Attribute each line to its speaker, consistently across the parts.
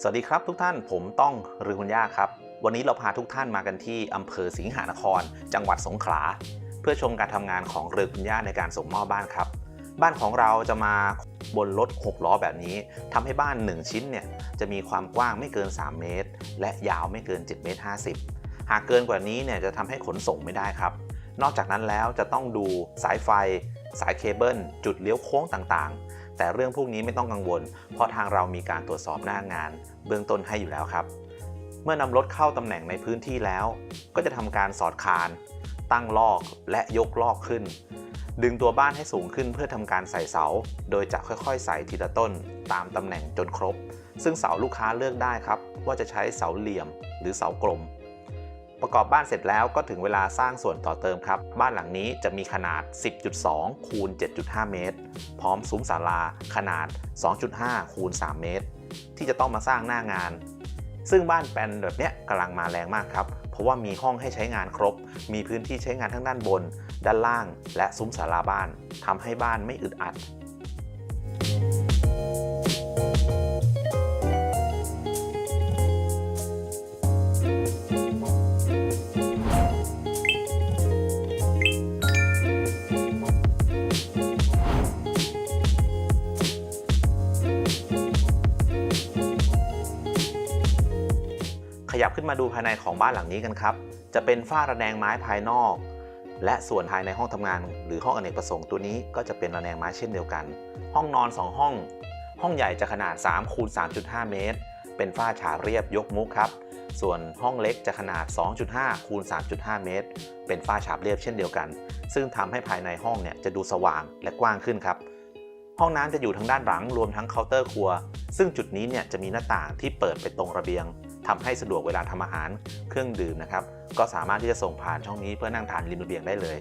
Speaker 1: สวัสดีครับทุกท่านผมต้องรือคุณย่าครับ วันนี้เราพาทุกท่านมากันที่อำเภอสิงหานคร จังหวัดสงขลา เพื่อชมการทำงานของเรือคุณย่าในการส่งมอบบ้านครับ บ้านของเราจะมาบนรถ6ล้อแบบนี้ทำให้บ้าน 1 ชิ้นเนี่ยจะมีความกว้างไม่เกิน 3 เมตร และยาวไม่เกิน7เมตร50 หากเกินกว่านี้เนี่ยจะทำให้ขนส่งไม่ได้ครับ นอกจากนั้นแล้วจะต้องดูสายไฟ สายเคเบิลจุดเลี้ยวโค้งต่างๆ แต่เรื่องพวกนี้ไม่ต้องกังวล เพราะทางเรามีการตรวจสอบหน้างาน เบื้องต้นให้อยู่แล้วครับ เมื่อนำรถเข้าตำแหน่งในพื้นที่แล้ว ก็จะทำการสอดคาน ตั้งลอกและยกลอกขึ้น ดึงตัวบ้านให้สูงขึ้นเพื่อทำการใส่เสา โดยจะค่อยๆ ใส่ทีละต้น ตามตำแหน่งจนครบ ซึ่งเสาลูกค้าเลือกได้ครับ ว่าจะใช้เสาเหลี่ยม หรือเสากลม ประกอบบ้านเสร็จแล้วก็ถึงเวลาสร้างส่วนต่อเติมครับ บ้านหลังนี้จะมีขนาด 10.2 คูณ 7.5 เมตร พร้อมซุ้มศาลาขนาด 2.5 คูณ 3 เมตร ที่จะต้องมาสร้างหน้างาน ซึ่งบ้านแปลนแบบเนี้ยกำลังมาแรงมากครับ เพราะว่ามีห้องให้ใช้งานครบ มีพื้นที่ใช้งานทั้งด้านบน ด้านล่าง และซุ้มศาลาบ้านทำให้บ้านไม่อึดอัด ยับขึ้นมาดูภายในของบ้านหลังนี้กันครับ จะเป็นฝ้าระแนงไม้ภายนอก และส่วนภายในห้องทำงาน หรือห้องอเนกประสงค์ตัวนี้ก็จะเป็นระแนงไม้เช่นเดียวกัน ห้องนอน 2 ห้อง ห้องใหญ่จะขนาด3คูณ3.5 เมตร เป็นฝ้าฉาบเรียบยกมุกครับ ส่วนห้องเล็กจะขนาด 2.5คูณ3.5 เมตร เป็นฝ้าฉาบเรียบเช่นเดียวกัน ซึ่งทำให้ภายในห้องเนี่ยจะดูสว่างและกว้างขึ้นครับห้องน้ำจะอยู่ทางด้านหลังรวมทั้งเคาน์เตอร์ครัว ซึ่งจุดนี้เนี่ยจะมีหน้าต่างที่เปิดไปตรงระเบียง ทำให้สะดวกเวลาทำอาหารเครื่องดื่มนะครับ ก็สามารถที่จะส่งผ่านช่องนี้เพื่อนั่งทานริมระเบียงได้เลย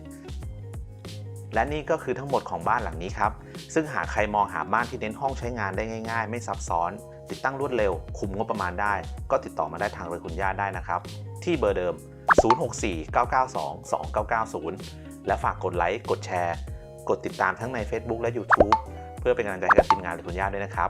Speaker 1: และนี่ก็คือทั้งหมดของบ้านหลังนี้ครับ ซึ่งหากใครมองหาบ้านที่เน้นห้องใช้งานได้ง่าย ๆ ไม่ซับซ้อน ติดตั้งรวดเร็ว คุมงบประมาณได้ ก็ติดต่อมาได้ทางเรือคุณย่าได้นะครับ ที่เบอร์เดิม 0649922990 และฝากกดไลค์ กดแชร์ กดติดตามทั้งใน Facebook และ YouTube เพื่อเป็นกำลังใจให้กับทีมงานเรือคุณย่าด้วยนะครับ